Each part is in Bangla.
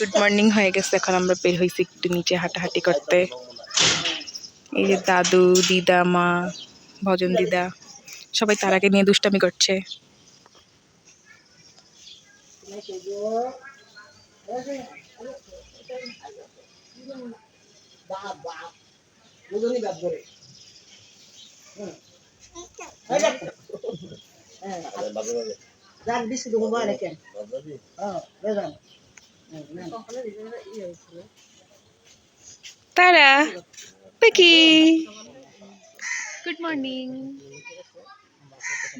গুড মর্নিং হয়ে গেছে। এখন আমরা বের হয়েছি একটু নিচে হাঁটাহাঁটি করতে। এই যে দাদু, দিদা, মা, ভজন দিদা, সবাই তারাকে নিয়ে দুষ্টামি করছে। হ্যাঁ। তারা পাখি। গুড মর্নিং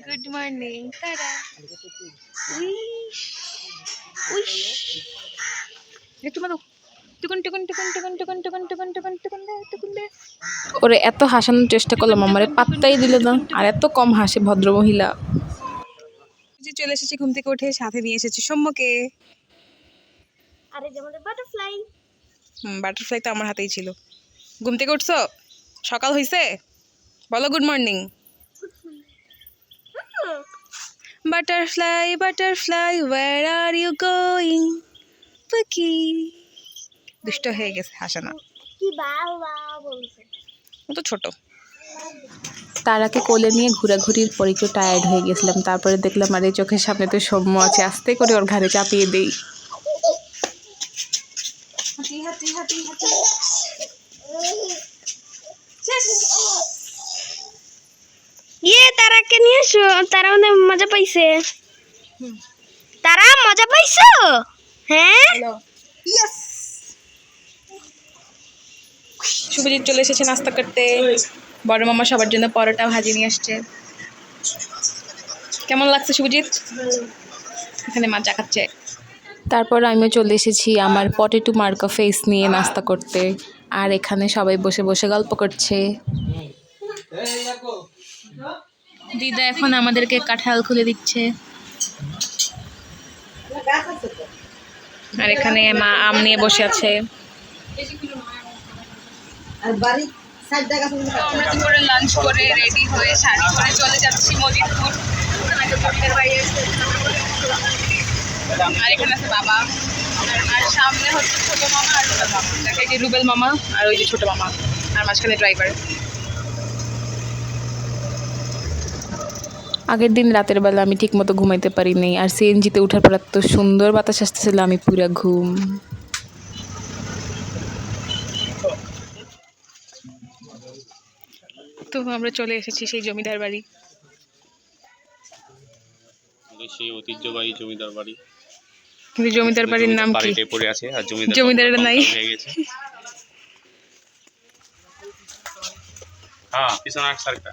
গুড মর্নিং তারা। উইশ। উইশ। তোমার ওরে এত হাসানোর চেষ্টা করলাম আমার পাত্তাই দিল না। আর এত কম হাসে ভদ্রমহিলা। চলে এসেছি ঘুম থেকে উঠে সাথে নিয়ে এসেছি সম্মকে আর এই যে আমাদের বাটারফ্লাই হুম বাটারফ্লাই তো আমার হাতেই ছিল। ঘুম থেকে উঠছো? সকাল হয়েছে বলো good morning butterfly butterfly where are you going পাখি দুষ্ট হয়ে গেছে হাসে না কি বাবা বলছে। ও তো ছোট। তারাকে কোলে নিয়ে ঘোরাঘুরির পর একটু টায়ার্ড হয়ে গেছিলাম। তারপরে দেখলাম আর এই চোখের সামনে তো সৌম্য আছে আস্তে করে ওর ঘাড়ে চাপিয়ে দেই ইয়ে তারাকে নিয়ে এসো তারা মানে মজা পাইছে। তারা মজা পাইছো? হ্যাঁ? শুভজিৎ চলে এসেছে নাস্তা করতে। বড় মামা সবার জন্য পরোটা ভাজি নিয়ে আসছে। কেমন লাগছে শুভজিৎ? এখানে মা চা খাচ্ছে। তারপর আমিও চলে এসেছি আমার পটেটো মার্কা ফেস নিয়ে নাস্তা করতে। আর এখানে সবাই বসে বসে গল্প করছে। দিদা এখন আমাদেরকে কাঁঠাল খুলে দিচ্ছে। গাছ আছে তো আর এখানে মা আম নিয়ে বসে আছে। আর বাড়ি সাইড জায়গা আছে আমরা দুপুরে লাঞ্চ করে রেডি হয়ে শাড়ি পরে চলে যাচ্ছি মজিদপুর। আর এখানে আছে বাবা। আর সামনে হচ্ছে ছোট মামা আর রুবেল মামা দেখে যে রুবেল মামা আর ওই যে ছোট মামা। আর মাঝখানে ড্রাইভার আগের দিন রাতের বেলা আমি ঠিক মতো ঘুমাইতে পারিনি আর সিএনজিতে উঠার পর এত সুন্দর বাতাস আসতেছিল আমি পুরা ঘুম। তো আমরা চলে এসেছি সেই জমিদার বাড়ি। সেই ঐতিহ্যবাহী জমিদার বাড়ি। কিন্তু জমিদার বাড়ির নাম কি? পড়ে আছে আর জমিদার জমিদারের নাই। হয়ে গেছে। হ্যাঁ পিছনে সারটা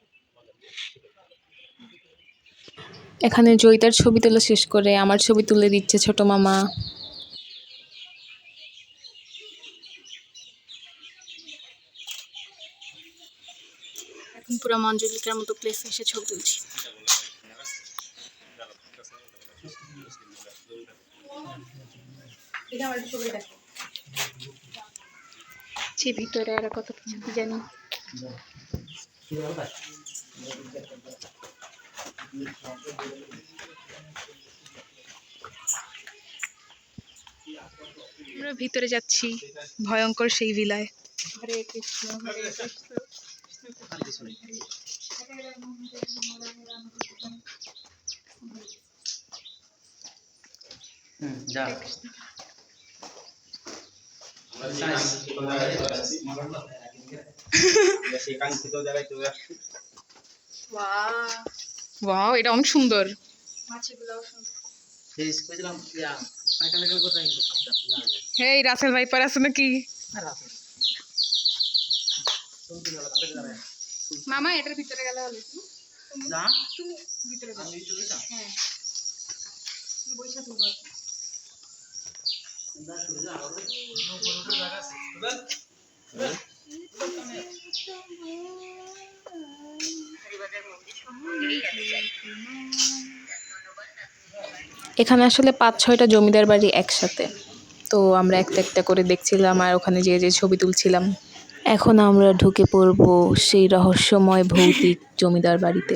এখানে জয়িতার ছবি তোলা শেষ করে আমার ছবি তুলে দিচ্ছে ছোট মামা। এখন পুরো মঞ্জুলিকার মতো প্লেসে এসে ছবি তুলছি। যে ভিতরে আর কত কিছু কি জানি? আমরা ভিতরে যাচ্ছি ভয়ঙ্কর সেই ভিলায় হরে কৃষ্ণ হরে কৃষ্ণ। ওয়াও এটা অনেক সুন্দর। হেই রাসেল ভাই পার আছে নাকি? মামা এটার ভিতরে গেলে হলো এখানে আসলে পাঁচ ছয়টা জমিদার বাড়ি একসাথে। তো আমরা একটা একটা করে দেখছিলাম আর ওখানে যেয়ে যে ছবি তুলছিলাম। এখন আমরা ঢুকে পড়ব সেই রহস্যময় ভৌতিক জমিদার বাড়িতে।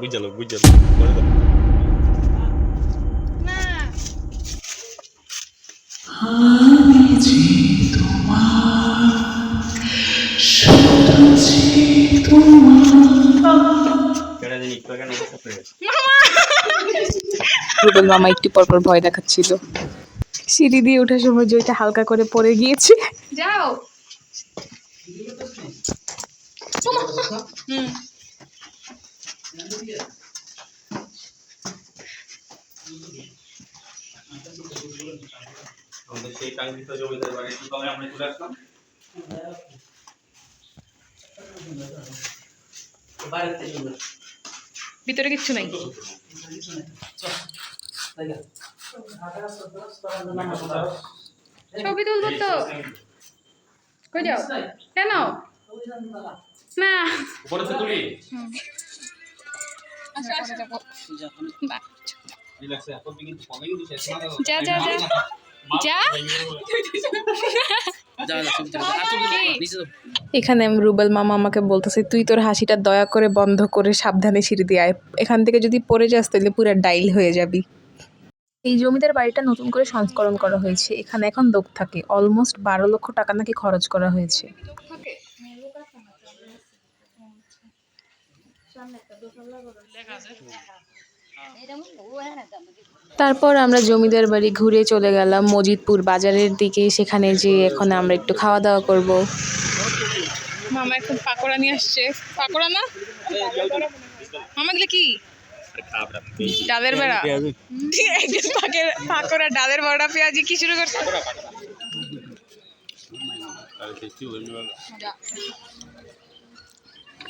বুঝালো বুঝালো। করে সাথে গেছে। রুবেল মামা একটু পরপর ভয় দেখাচ্ছিল। সিঁড়ি দিয়ে ওঠার সময় জয়টা হালকা করে পড়ে গিয়েছে। যাও। আমাদের সেই কাঙ্ক্ষিত জমিদার বাড়ি সকালে আমরা চলে আসলাম। ভিতরে কিচ্ছু নাই। ছবি তুলবো তো। কই যাও? কেন? না। উপরে তো তুলি? ফোনে কিন্তু শেষ না যা যা যা। যা? এখানে রুবেল মামা আমাকে বলতেছে তুই তোর হাসিটা দয়া করে বন্ধ করে সাবধানে সিঁড়ি দিয়ে আয়। এখান থেকে যদি পড়ে যাস তাহলে পুরো ডাইল হয়ে যাবি। এই জমিদার বাড়িটা নতুন করে সংস্করণ করা হয়েছে। এখানে এখন লোক থাকে। অলমোস্ট বারো লক্ষ টাকা নাকি খরচ করা হয়েছে। তারপর আমরা জমিদার বাড়ি ঘুরে চলে গেলাম মজিদপুর বাজারের দিকে সেখানে যে এখন আমরা একটু খাওয়া দাওয়া করব। মামা এখন পাকোড়া নিয়ে আসছে। পাকোড়া না? মামা এগুলো কি? ডালের বেড়া। একজন পাকোড়া ডালের বড়া পেঁয়াজি কি শুরু করছে?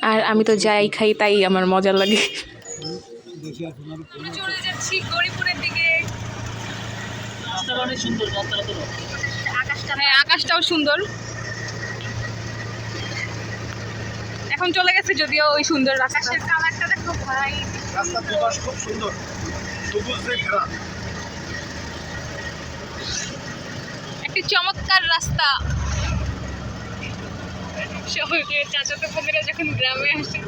আর আমি তো যাই খাই তাই আমার মজা লাগে। চলে যাচ্ছি গরিপুরের দিকে। হ্যাঁ আকাশটাও সুন্দর। এখন চলে গেছে যদিও ওই সুন্দর আকাশের কালারটা দেখো ভাই। খুব সুন্দর। একটি চমৎকার রাস্তা। শহরের চাচাতো বোনেরা যখন গ্রামে আসে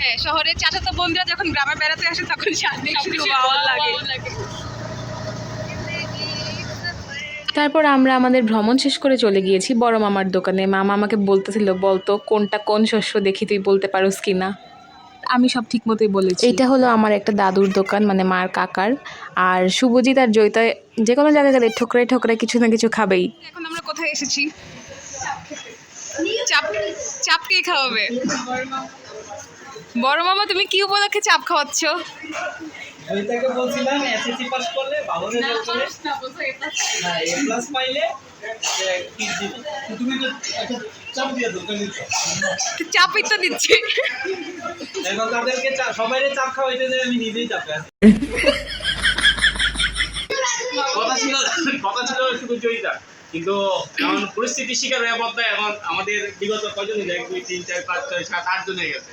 হ্যাঁ শহরের চাচাতো বোনরা যখন গ্রামে বেড়াতে আসে তখন ভালো লাগে। তারপর আমরা আমাদের ভ্রমণ শেষ করে চলে গিয়েছি বড় মামার দোকানে। মামা আমাকে বলতেছিল বলতো কোনটা কোন শস্য দেখি তুই বলতে পারোস কি না? আমি সব ঠিক মতোই বলেছি। এটা হলো আমার একটা দাদুর দোকান মানে মার কাকার। আর শুভজিৎ আর জয়িতা যে কোনো জায়গায় গেলে ঠোকরাই ঠোকরাই কিছু না কিছু খাবেই। এখন আমরা কোথায় এসেছি? চাপ চাপ কে খাওয়াবে। বড় মামা তুমি কি উপলক্ষে চাপ খাওয়াচ্ছ? ওইটাকে বলছিলাম এসএসসি পাস করলে ভালো না এ প্লাস পাইলে এ, কি দিবে? তুমি তো চাপ দিয়ে দোকান চাপই তো দিচ্ছি। এখন তাদেরকে সবাইরে চাপ খাওয়াইতে যে আমি নিজেই চাপে আছি। কথা ছিল কথা ছিল শুধু জয়িতা। কিন্তু এখন পরিস্থিতি শিকার হয়ে বলতে এখন আমাদের বিগত কজন এক দুই তিন চার পাঁচ ছয় সাত আট জন হয়ে গেছে।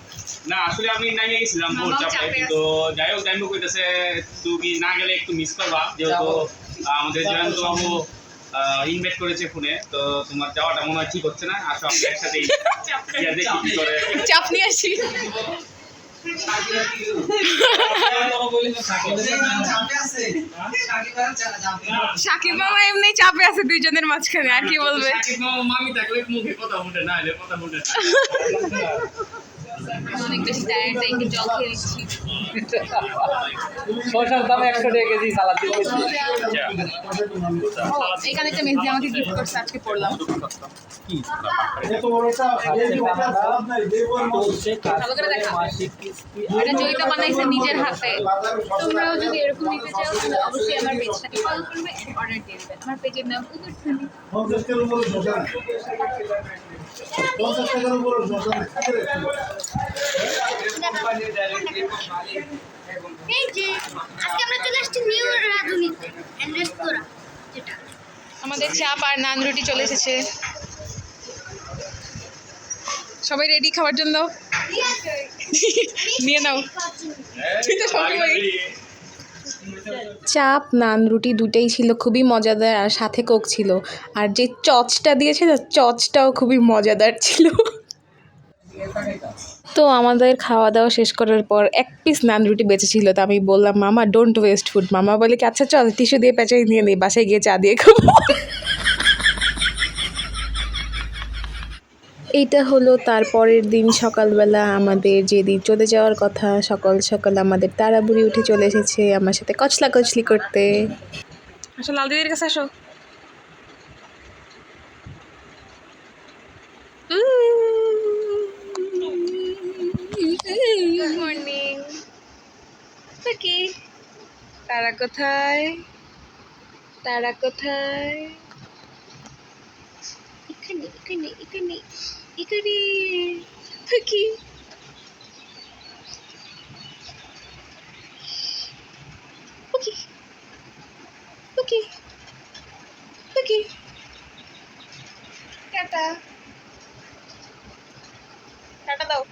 না আসলে আমি নামিয়ে গেছিলাম ভোর চাপে কিন্তু যাই হোক হোক কইতেছে তুমি না গেলে একটু মিস করবা যেহেতু আমাদের জয়ন্ত বাবু ইনভাইট করেছে ফোনে তো তোমার যাওয়াটা মনে হয় ঠিক হচ্ছে না আসো আমরা একসাথে দেখি কি করে। চাপ নিয়ে আসি। সাকিব মামা এমনি চাপে আছে দুইজনের মাঝখানে আর কি বলবে? সাকিব মামা মামি থাকলে মুখে কথা ফুটে না কথা ফুটে না। অনেক বেশি টায়ার্ড তাই একটু জল খেয়ে নিচ্ছি। শসার দাম একশো টাকা কেজি সালাদ এখানে একটা মেহেদি আমাকে গিফট করছে আজকে পড়লাম ভালো করে দেখা। এটা জয়িতা বানাইছে নিজের হাতে। তোমরাও যদি এরকম নিতে চাও তাহলে অবশ্যই আমার পেজটাকে ফলো করবে অর্ডার দিয়ে দেবে। আমার পেজের নাম উদুর পঞ্চাশ টাকার উপরে শশা নেই। পঞ্চাশ টাকার উপরে শশা নেই। এই যে আজকে আমরা চলে আসছি নিউ রাধুনিতে রেস্তোরাঁ যেটা। আমাদের চাপ আর নান রুটি চলে এসেছে। সবাই রেডি খাওয়ার জন্য নিয়ে নাও। তুই তো সবসময় চাপ, নান রুটি দুটেই ছিল খুবই মজাদার আর সাথে কোক ছিল। আর যে চচটা দিয়েছে না চচটাও খুবই মজাদার ছিল। তো আমাদের খাওয়া দাওয়া শেষ করার পর এক পিস নান রুটি বেঁচেছিল তো আমি বললাম, মামা ডোন্ট ওয়েস্ট ফুড মামা বলে কি আচ্ছা চল টিস্যু দিয়ে পেঁচাই নিয়ে নেই বাসায় গিয়ে চা দিয়ে খাব। এইটা হলো তারপরের দিন সকালবেলা আমাদের যেদিন চলে যাওয়ার কথা সকাল সকাল আমাদের তাড়াবুড়ি উঠে চলে এসেছে আমার সাথে কচলা কচলি করতে। আসো লাল দিদির কাছে আসো। গুড মর্নিং কি তারা কোথায়? তারা কোথায়? এখানে এখানে এখানে। এখানে কি ওকে ওকে ওকে টাটা টাটা দাও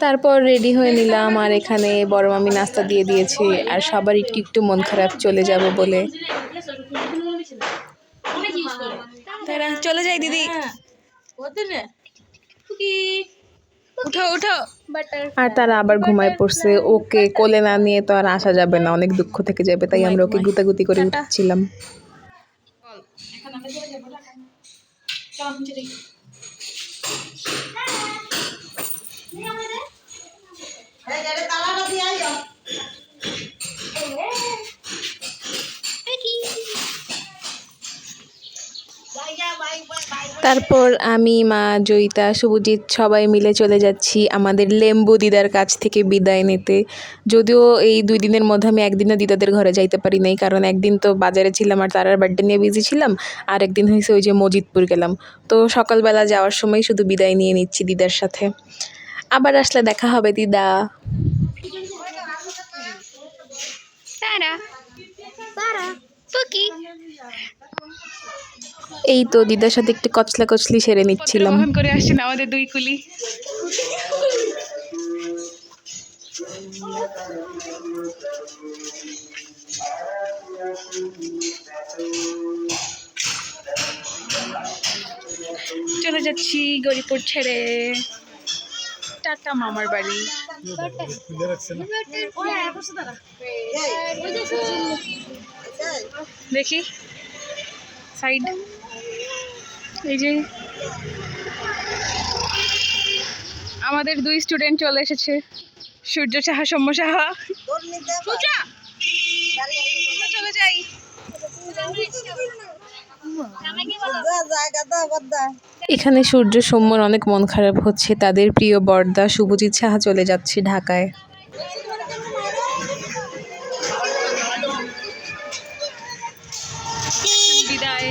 তারপর রেডি হয়ে নিলাম আর এখানে বড় মামি নাস্তা দিয়ে দিয়েছে আর সবার একটু একটু মন খারাপ চলে যাব বলে। চলে যাই দিদি। উঠো উঠো। আর তারা আবার ঘুমায় পড়ছে ওকে কোলে না নিয়ে তো আর আসা যাবে না অনেক দুঃখ থেকে যাবে তাই আমরা ওকে গুতাগুতি করে উঠছিলাম। দিয়ে আইও। তারপর আমি, মা, জয়িতা, শুভজিৎ সবাই মিলে চলে যাচ্ছি আমাদের লেম্বু দিদার কাছ থেকে বিদায় নিতে। যদিও এই দুই দিনের মধ্যে আমি একদিনও দিদাদের ঘরে যাইতে পারি নাই, কারণ একদিন তো বাজারে ছিলাম আর তারার বার্থডে নিয়ে বিজি ছিলাম, আর একদিন হয়েছে ওই যে মজিদপুর গেলাম। তো সকালবেলা যাওয়ার সময় শুধু বিদায় নিয়ে নিচ্ছি দিদার সাথে। আবার আসলে দেখা হবে দিদা। তারা। তারা? পুকি এই তো দিদার সাথে একটু কচলা কচলি সেরে নিচ্ছিলাম। করে আসছেন আমাদের দুই কুলি। চলে যাচ্ছি গরিপুর ছেড়ে। টাটা মামার বাড়ি দেখি সাইড এই যে আমাদের দুই স্টুডেন্ট চলে এসেছে সূর্য সাহা সৌম্য সাহা চলে যাই এখানে সূর্য, সৌম্যর অনেক মন খারাপ হচ্ছে। তাদের প্রিয় বর্দা শুভজিৎ সাহা চলে যাচ্ছে ঢাকায়। বিদায়।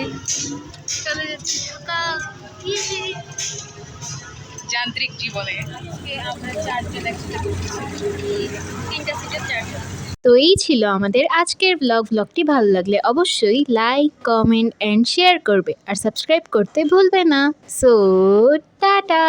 চলে যাচ্ছি যান্ত্রিক জীবনে। আমরা চারজন একসাথে তিনটা সিটের চারজন। তো এই ছিল আমাদের আজকের ব্লগ ব্লগটি ভালো লাগলে অবশ্যই লাইক কমেন্ট অ্যান্ড শেয়ার করবে। আর সাবস্ক্রাইব করতে ভুলবে না। So tata!